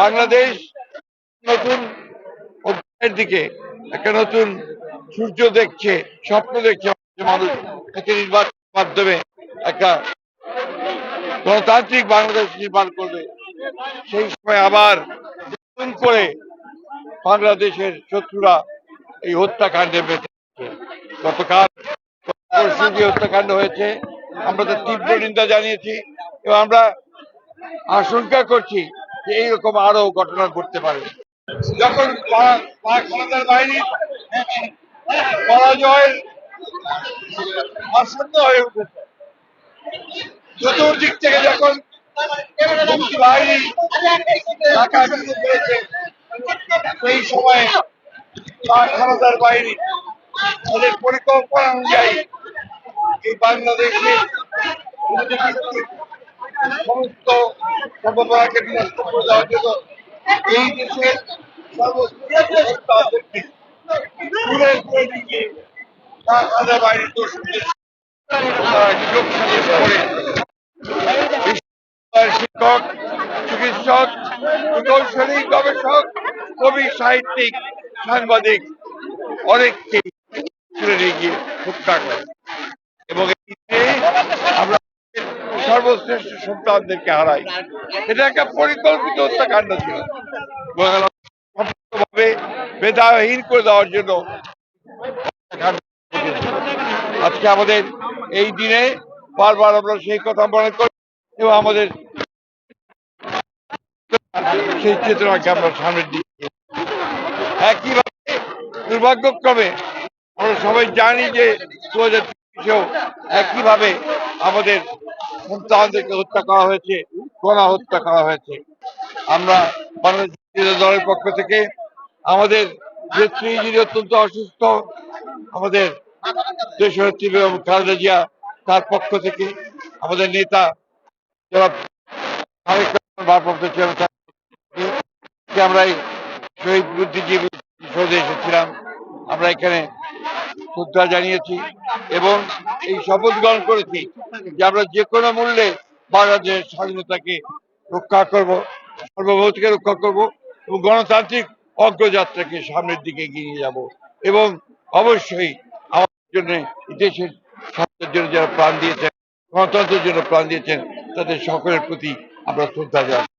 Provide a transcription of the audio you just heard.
বাংলাদেশ নতুন অধ্যায়ের দিকে, একটা নতুন সূর্য দেখছে, স্বপ্ন দেখছে মানুষ নির্বাচনের মাধ্যমে একটা গণতান্ত্রিক বাংলাদেশ নির্মাণ করবে সেই সময় আবার নতুন করে বাংলাদেশের শত্রুরা এই হত্যাকাণ্ডে বেঁচে। গতকাল পরশু যে হত্যাকাণ্ড হয়েছে, আমরা তার তীব্র নিন্দা জানিয়েছি এবং আমরা আশঙ্কা করছি এইরকম আরও ঘটনা ঘটতে পারে। যখন পাক হয়ে উঠেছে, চতুর্দিক থেকে যখন সেই সময়ে পাক হানাদার বাহিনী তাদের পরিকল্পনা অনুযায়ী এই বাংলাদেশে সমস্ত বিনষ্ট করে দেওয়ার জন্য এই দেশের শিক্ষক, চিকিৎসক, প্রকৌশলী, গবেষক, কবি, সাহিত্যিক, সাংবাদিক অনেককে তুলে গিয়ে হত্যা করে। এবং আমরা সর্বশ্রেষ্ঠ সন্তানদেরকে হারাই। এটা একটা পরিকল্পিত হত্যাকাণ্ড ছিল। সম্পূর্ণভাবে বেদাহীন করে দেওয়ার জন্য আজকে আমাদের এই দিনে বারবার আমরা সেই কথা মনে করি, এবং আমাদের সেই চেতনাকে আমরা সামনের দিকে একইভাবে দুর্ভাগ্যক্রমে আমরা সবাই জানি যে দু হাজার একইভাবে আমাদের সন্তানদেরকে হত্যা করা হয়েছে গণা হত্যা করা হয়েছে। আমরা বাংলাদেশ দলের পক্ষ থেকে আমাদের নেত্রী যিনি অত্যন্ত অসুস্থ, আমাদের দেশনেত্রী খালেদা জিয়া, তার পক্ষ থেকে আমাদের নেতা যারা আমরা এই শহীদ বুদ্ধিজীবী সৌধে এসেছিলাম। আমরা এখানে শ্রদ্ধা জানিয়েছি এবং এই শপথ গ্রহণ করেছি যে আমরা যে কোনো মূল্যে বাংলাদেশের স্বাধীনতাকে রক্ষা করব, সার্বভৌমত্বকে রক্ষা করব এবং গণতান্ত্রিক অগ্রযাত্রাকে সামনের দিকে এগিয়ে নিয়ে যাব এবং অবশ্যই আমাদের জন্য দেশের স্বার্থের জন্য যারা প্রাণ দিয়েছেন, গণতন্ত্রের জন্য প্রাণ দিয়েছেন, তাদের সকলের প্রতি আমরা শ্রদ্ধা জানাই।